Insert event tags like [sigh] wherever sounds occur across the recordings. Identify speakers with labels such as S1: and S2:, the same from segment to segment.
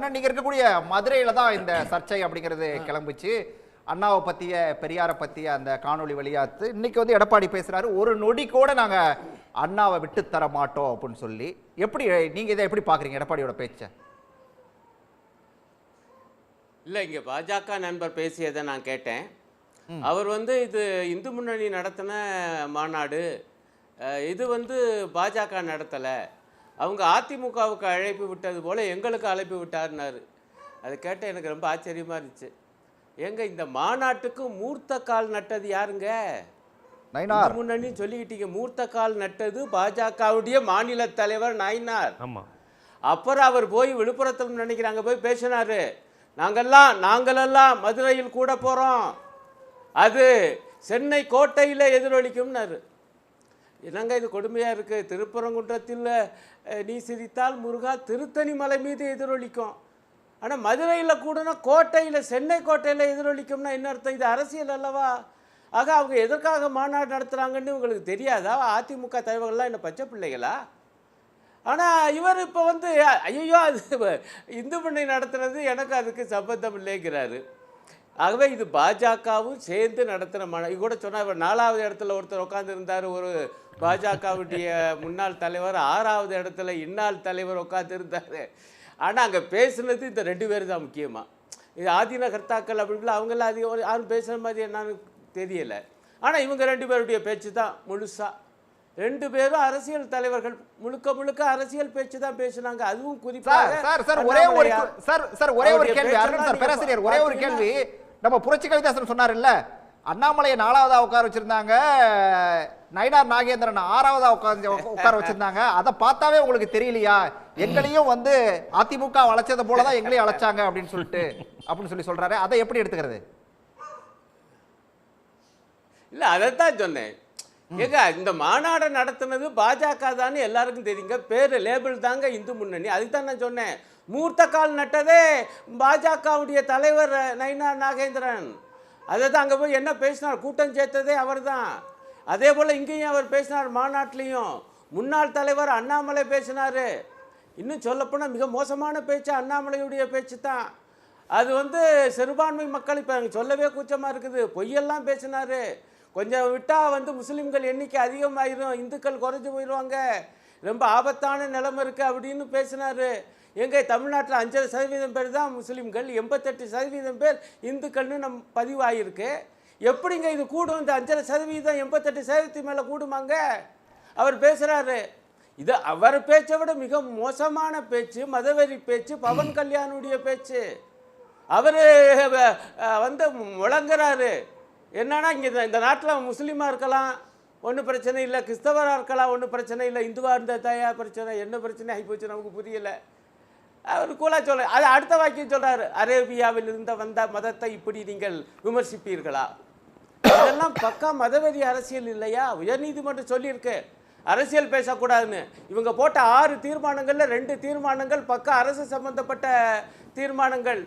S1: பேசுறாருன்னா நீங்க இருக்கக்கூடிய மதுரையில தான் இந்த சர்ச்சை அப்படிங்கிறது கிளம்புச்சு. அண்ணாவை பத்திய பெரியாரை பத்திய அந்த காணொளி வெளியாத்து இன்னைக்கு வந்து எடப்பாடி பேசுறாரு. ஒரு நொடி கூட நாங்க அண்ணாவை விட்டு தர மாட்டோம் அப்படின்னு சொல்லி. எப்படி நீங்க இதை எப்படி பாக்குறீங்க எடப்பாடியோட பேச்சை?
S2: இல்லை இங்கே பாஜக நண்பர் பேசியதை நான் கேட்டேன். அவர் வந்து இது இந்து முன்னணி நடத்தின மாநாடு இது வந்து பாஜக நடத்தலை. அவங்க அதிமுகவுக்கு அழைப்பு விட்டது போல எங்களுக்கு அழைப்பு விட்டார்னாரு. அதை கேட்ட எனக்கு ரொம்ப ஆச்சரியமா இருந்துச்சு. ஏங்க இந்த மாநாட்டுக்கு மூர்த்த கால் நட்டது யாருங்க? முன்னணின்னு சொல்லிக்கிட்டீங்க மூர்த்த கால் நட்டது பாஜகவுடைய மாநில தலைவர் நாயினார்.
S3: ஆமா.
S2: அப்புறம் அவர் போய் விழுப்புரத்தில் நினைக்கிறாங்க போய் பேசினாரு. நாங்கெல்லாம் நாங்களெல்லாம் மதுரையில் கூட போகிறோம் அது சென்னை கோட்டையில் எதிரொலிக்கும்னாரு. என்னங்க இது கொடுமையாக இருக்குது திருப்பரங்குன்றத்தில் நீ சிரித்தால் முருகா திருத்தணி மலை மீது எதிரொலிக்கும். ஆனால் மதுரையில் கூடனா கோட்டையில் சென்னை கோட்டையில் எதிரொலிக்கும்னா என்ன அர்த்தம்? இது அரசியல் அல்லவா? ஆக அவங்க எதற்காக மாநாடு நடத்துகிறாங்கன்னு உங்களுக்கு தெரியாதா? அதிமுக தலைவர்கள்லாம் என்ன பச்சை பிள்ளைகளா? ஆனால் இவர் இப்போ வந்து ஐயோ அது இந்து பண்ணை நடத்துறது எனக்கு அதுக்கு சம்பந்தம் இல்லைங்கிறாரு. ஆகவே இது பாஜகவும் சேர்ந்து நடத்தின மன இது கூட சொன்னால் இவர் நாலாவது இடத்துல ஒருத்தர் உட்காந்துருந்தார் ஒரு பாஜகவுடைய முன்னாள் தலைவர் ஆறாவது இடத்துல இன்னால் தலைவர் உட்காந்துருந்தார் ஆனால் அங்கே பேசுனது இந்த ரெண்டு பேர் தான் முக்கியமாக இது ஆதீன கர்த்தாக்கள் அப்படிலாம் அவங்களாம் அதிகம் ஒரு யாரும் பேசுகிற மாதிரி என்னன்னு தெரியலை. ஆனால் இவங்க ரெண்டு பேருடைய பேச்சு தான் முழுசாக ரெண்டு பேரும் அரசியல் தலைவர்கள். முழுக்க முழுக்க அரசியல் பேச்சு தான் பேசுனாங்க. அதுவும் குறிப்பாக
S1: சார் சார் ஒரே ஒரு. சார் சார் ஒரே ஒரு கேள்வி. அருண் சார் பேராசிரியர் ஒரே ஒரு கேள்வி. நம்ம புரட்சி கவிதாசன் சொன்னார்ல அண்ணாமலையை நாலாவதா உட்கார வச்சிருந்தாங்க நயினார் நாகேந்திரன் ஆறாவதா உட்கார்ந்து உட்கார வச்சிருந்தாங்க. அதை பார்த்தாவே உங்களுக்கு தெரியலையா? எங்களையும் வந்து அதிமுக வளைச்சது போலதான் எங்களையும் அழைச்சாங்க அப்படின்னு சொல்லிட்டு அப்படின்னு சொல்லி சொல்றாரு. அதை எப்படி எடுத்துக்கிறது?
S2: இல்ல அதைத்தான் சொன்னேன். ஏங்க இந்த மாநாடை நடத்தினது பாஜக தானே எல்லாருக்கும் தெரியுங்க. பேர் லேபிள் தாங்க இந்து முன்னணி. அதுக்கு தான் நான் சொன்னேன். மூர்த்த கால் நட்டதே பாஜகவுடைய தலைவர் நயினா நாகேந்திரன். அதை தான் அங்கே போய் என்ன பேசினார்? கூட்டம் சேர்த்ததே அவர் தான். அதே போல் இங்கேயும் அவர் பேசினார் மாநாட்டிலையும். முன்னாள் தலைவர் அண்ணாமலை பேசினார். இன்னும் சொல்லப்போனால் மிக மோசமான பேச்சு அண்ணாமலையுடைய பேச்சு தான். அது வந்து சிறுபான்மை மக்கள் இப்போ சொல்லவே கூச்சமாக இருக்குது. பொய்யெல்லாம் பேசினாரு. கொஞ்சம் விட்டால் வந்து முஸ்லீம்கள் எண்ணிக்கை அதிகமாயிரும் இந்துக்கள் குறைஞ்சி போயிடுவாங்க. ரொம்ப ஆபத்தான நிலைமை இருக்குது அப்படின்னு பேசினார். எங்கே தமிழ்நாட்டில் அஞ்சரை சதவீதம் பேர் தான் முஸ்லீம்கள் எண்பத்தெட்டு சதவீதம் பேர் இந்துக்கள்னு நம் பதிவாகிருக்கு எப்படிங்க இது கூடும்? இந்த அஞ்சரை சதவீதம் எண்பத்தெட்டு சதவீதத்துக்கு மேலே கூடுமாங்க? அவர் பேசுகிறாரு இது அவர் பேச்சை விட மிக மோசமான பேச்சு மதவெறி பேச்சு பவன் கல்யாணுடைய பேச்சு. அவர் வந்து முழங்குறாரு. என்னன்னா இங்கே இந்த நாட்டில் முஸ்லீமாக இருக்கலாம் ஒன்றும் பிரச்சனை இல்லை. கிறிஸ்தவராக இருக்கலாம் ஒன்றும் பிரச்சனை இல்லை. இந்துவாக இருந்த தயா பிரச்சனை என்ன பிரச்சனை ஆகிப்போச்சு நமக்கு புரியல. அவர் கூலா சொல்ல அது அடுத்த வாக்கியம் சொல்கிறார் அரேபியாவில் இருந்த வந்த மதத்தை இப்படி நீங்கள் விமர்சிப்பீர்களா? இதெல்லாம் பக்கா மதவெறி அரசியல் இல்லையா? உயர்நீதிமன்றம் சொல்லியிருக்கு. அரசியல் பேசக்கூடாதுன்னு. இவங்க போட்ட ஆறு தீர்மானங்களில் ரெண்டு தீர்மானங்கள் பக்கா அரசு சம்பந்தப்பட்ட தீர்மானங்கள்.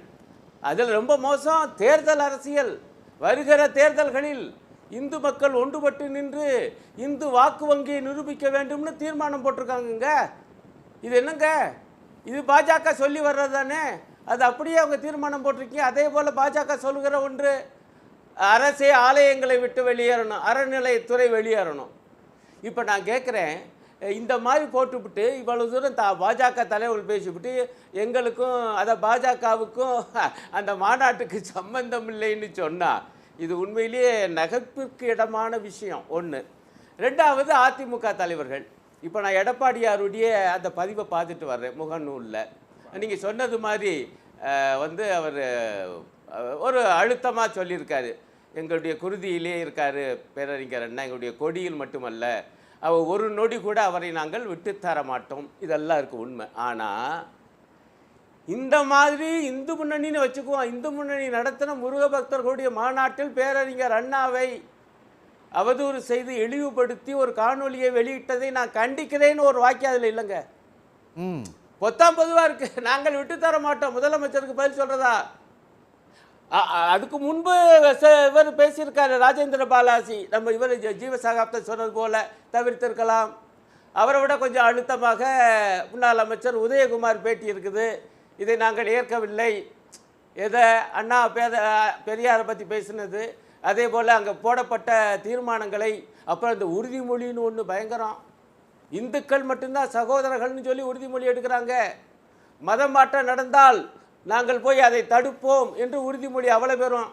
S2: அதில் ரொம்ப மோசம். தேர்தல் அரசியல். வருகிற தேர்தல்களில் இந்து மக்கள் ஒன்றுபட்டு நின்று இந்து வாக்கு வங்கியை நிரூபிக்க வேண்டும்னு தீர்மானம் போட்டிருக்காங்கங்க. இது என்னங்க? இது பாஜக சொல்லி வர்றது தானே? அது அப்படியே அவங்க தீர்மானம் போட்டிருக்கீங்க. அதே போல் பாஜக சொல்லுகிற ஒன்று அரசே ஆலயங்களை விட்டு வெளியேறணும். அறநிலையத்துறை வெளியேறணும். இப்போ நான் கேட்குறேன் இந்த மாதிரி போட்டுவிட்டு இவ்வளவு தூரம் த பாஜக தலைவர்கள் பேசிவிட்டு எங்களுக்கும் அதை பாஜகவுக்கும் [laughs] அந்த மாநாட்டுக்கு சம்பந்தம் இல்லைன்னு சொன்னால் இது உண்மையிலேயே நகைப்பிற்கு இடமான விஷயம் ஒன்று ரெண்டாவது அதிமுக தலைவர்கள். இப்போ நான் எடப்பாடியாருடைய அந்த பதிவை பார்த்துட்டு வர்றேன் முகநூலில். நீங்கள் சொன்னது மாதிரி வந்து அவர் ஒரு அழுத்தமாக சொல்லியிருக்காரு. எங்களுடைய குருதியிலே இருக்கார் பேரறிஞர் அண்ணா எங்களுடைய கொடியில் மட்டுமல்ல ஒரு நொடி கூட அவரை நாங்கள் விட்டுத்தர மாட்டோம். இதெல்லாம் இருக்கு உண்மை. ஆனால் இந்த மாதிரி இந்து முன்னணின்னு வச்சுக்குவோம் இந்து முன்னணி நடத்தின முருக பக்தர்களுடைய மாநாட்டில் பேரறிஞர் அண்ணாவை அவதூறு செய்து இழிவுபடுத்தி ஒரு காணொளியை வெளியிட்டதை நான் கண்டிக்கிறேன்னு ஒரு வாக்கியம் அதில் இல்லைங்க.
S1: ம்.
S2: பொத்தாம் பொதுவாக இருக்கு. நாங்கள் விட்டு தர மாட்டோம். முதலமைச்சருக்கு பதில் அ- அதுக்கு முன்பு ச- இவர் பேசியிருக்காரு ராஜேந்திர பாலாஜி. நம்ம இவர் ஜீவசகாப்தம் ஜீவசகாப்த சொன்னது போல தவிர்த்திருக்கலாம். அவரை விட கொஞ்சம் அழுத்தமாக முன்னாள் அமைச்சர் உதயகுமார் பேட்டி இருக்குது. இதை நாங்கள் ஏற்கவில்லை. எதை அண்ணா பேத பெரியாரை பற்றி பேசினது. அதே போல் அங்கே போடப்பட்ட தீர்மானங்களை அப்புறம் இந்த உறுதிமொழின்னு ஒன்று பயங்கரம். இந்துக்கள் மட்டும்தான் சகோதரர்கள்னு சொல்லி உறுதிமொழி எடுக்கிறாங்க. மதம் மாற்றம் நடந்தால் நாங்கள் போய் அதை தடுப்போம் என்று உறுதிமொழி அவ்வளோ பேரும்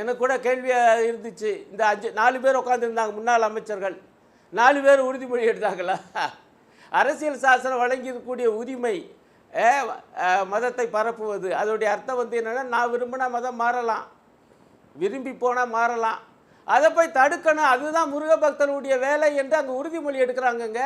S2: எனக்கு கூட கேள்வியாக இருந்துச்சு. இந்த அஞ்சு நாலு பேர் உட்காந்துருந்தாங்க முன்னாள் அமைச்சர்கள். நாலு பேர் உறுதிமொழி எடுத்தாங்களா அரசியல் சாசனம் வழங்கியிருக்கக்கூடிய உரிமை மதத்தை பரப்புவது. அதோடைய அர்த்தம் வந்து என்னென்னா நான் விரும்பினா மதம் மாறலாம். விரும்பி போனால் மாறலாம். அதை போய் தடுக்கணும். அதுதான் முருக பக்தனுடைய வேலை என்று அங்கே உறுதிமொழி எடுக்கிறாங்கங்க.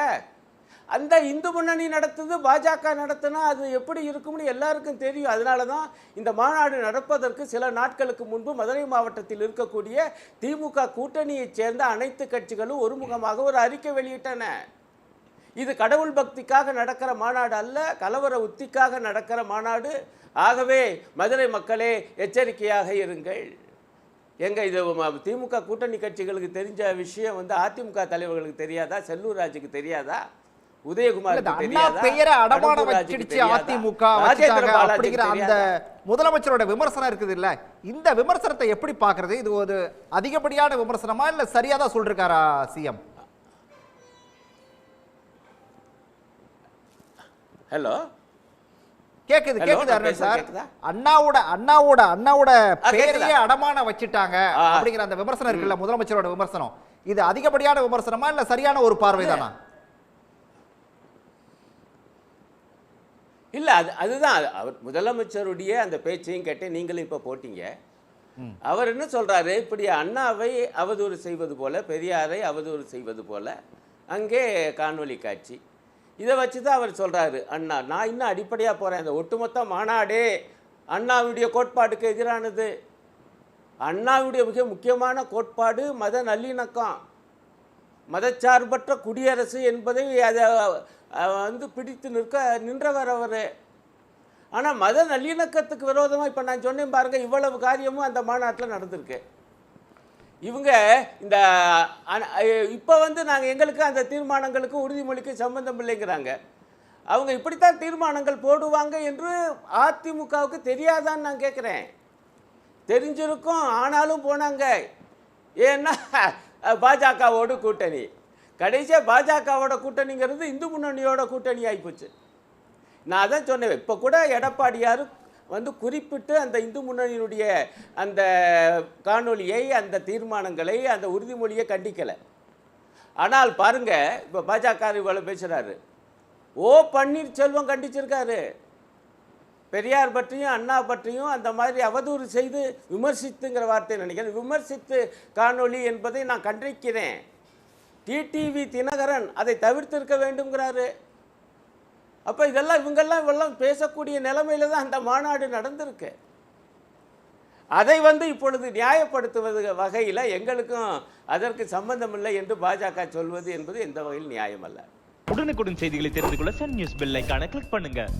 S2: அந்த இந்து முன்னணி நடத்துது பாஜக நடத்தினா அது எப்படி இருக்கும்னு எல்லாருக்கும் தெரியும். அதனால தான் இந்த மாநாடு நடப்பதற்கு சில நாட்களுக்கு முன்பு மதுரை மாவட்டத்தில் இருக்கக்கூடிய திமுக கூட்டணியைச் சேர்ந்த அனைத்து கட்சிகளும் ஒருமுகமாக ஒரு அறிக்கை வெளியிட்டன. இது கடவுள் பக்திக்காக நடக்கிற மாநாடு அல்ல கலவர உத்திக்காக நடக்கிற மாநாடு. ஆகவே மதுரை மக்களே எச்சரிக்கையாக இருங்கள். எங்க இது திமுக கூட்டணி கட்சிகளுக்கு தெரிஞ்ச விஷயம் வந்து அதிமுக தலைவர்களுக்கு தெரியாதா? செல்லூர் ராஜுக்கு தெரியாதா?
S1: இந்த அண்ணா பெயரை
S2: ராஜுக்கு
S1: வச்சிடுச்சு? அதிமுக அப்படிங்கிற அந்த? முதலமைச்சரோட விமர்சனம் இருக்குது இல்ல இந்த விமர்சனத்தை எப்படி பாக்குறது இது ஒரு அதிகப்படியான விமர்சனமா இல்ல சரியா தான் சிஎம்
S2: ஹலோ
S1: கேக்குது கேக்குது சார்? அண்ணாவோட அண்ணாவோட அண்ணாவோட பெயரையே? அடமான வச்சிட்டாங்க. அப்படிங்கிற அந்த விமர்சனம் இருக்குல்ல முதலமைச்சரோட விமர்சனம் இது அதிகப்படியான விமர்சனமா இல்ல சரியான ஒரு பார்வைதானா
S2: இல்லை அது அதுதான். அது அவர் முதலமைச்சருடைய அந்த பேச்சையும் கேட்டு நீங்களும் இப்போ போட்டீங்க. அவர் என்ன சொல்றாரு? இப்படி அண்ணாவை அவதூறு செய்வது போல பெரியாரை அவதூறு செய்வது போல அங்கே காணொளி காட்சி. இதை வச்சு தான் அவர் சொல்றாரு அண்ணா நான் இன்னும் அடிப்படையாக போகிறேன் அந்த ஒட்டுமொத்த மாநாடே அண்ணாவுடைய கோட்பாட்டுக்கு எதிரானது. அண்ணாவுடைய மிக முக்கியமான கோட்பாடு மத நல்லிணக்கம். மதச்சார்பற்ற குடியரசு என்பதை அதை வந்து பிடித்து நிற்க நின்றவர் அவர். ஆனால் மத நல்லிணக்கத்துக்கு விரோதமாக இப்போ நான் சொன்னேன் பாருங்க இவ்வளவு காரியமும் அந்த மாநாட்டில் நடந்திருக்கு. இவங்க இந்த இப்போ வந்து நாங்கள் எங்களுக்கு அந்த தீர்மானங்களுக்கு உறுதிமொழிக்கு சம்பந்தம் இல்லைங்கிறாங்க. அவங்க இப்படித்தான் தீர்மானங்கள் போடுவாங்க என்று அதிமுகவுக்கு தெரியாதான்னு நான் கேட்குறேன் தெரிஞ்சிருக்கும் ஆனாலும் போனாங்க. ஏன்னா பாஜகவோட கூட்டணி. கடைசியாக பாஜகவோட கூட்டணிங்கிறது இந்து முன்னணியோட கூட்டணி ஆகிப்போச்சு நான் அதான் சொன்னேன் இப்போ கூட எடப்பாடியார் வந்து குறிப்பிட்டு அந்த இந்து முன்னணியினுடைய அந்த காணொலியை அந்த தீர்மானங்களை அந்த உறுதிமொழியை கண்டிக்கலை. ஆனால் பாருங்கள் இப்போ பாஜக இவ்வளோ பேசுகிறாரு ஓ பன்னீர்செல்வம் கண்டிச்சிருக்காரு. பெரியார் பற்றியும் அண்ணா பற்றியும் அந்த மாதிரி அவதூறு செய்து விமர்சித்துங்கிற வார்த்தை நினைக்கிறேன். விமர்சித்து காணொளி என்பதை நான் கண்டிக்கிறேன் டிடிவி தினகரன் அதை தவிர்த்திருக்க வேண்டும்ங்கிறாரு. அப்போ இதெல்லாம் இவங்கெல்லாம் இவெல்லாம் பேசக்கூடிய நிலைமையில தான் அந்த மாநாடு நடந்திருக்கு. அதை வந்து இப்பொழுது நியாயப்படுத்துவது வகையில் எங்களுக்கும் அதற்கு சம்பந்தமில்லை என்று பாஜக சொல்வது என்பது எந்த வகையில் நியாயம் அல்ல
S3: உடனுக்குடன் செய்திகளை தெரிந்து கொள்ள சன் நியூஸ் பெல் ஐகானை கிளிக் பண்ணுங்கள்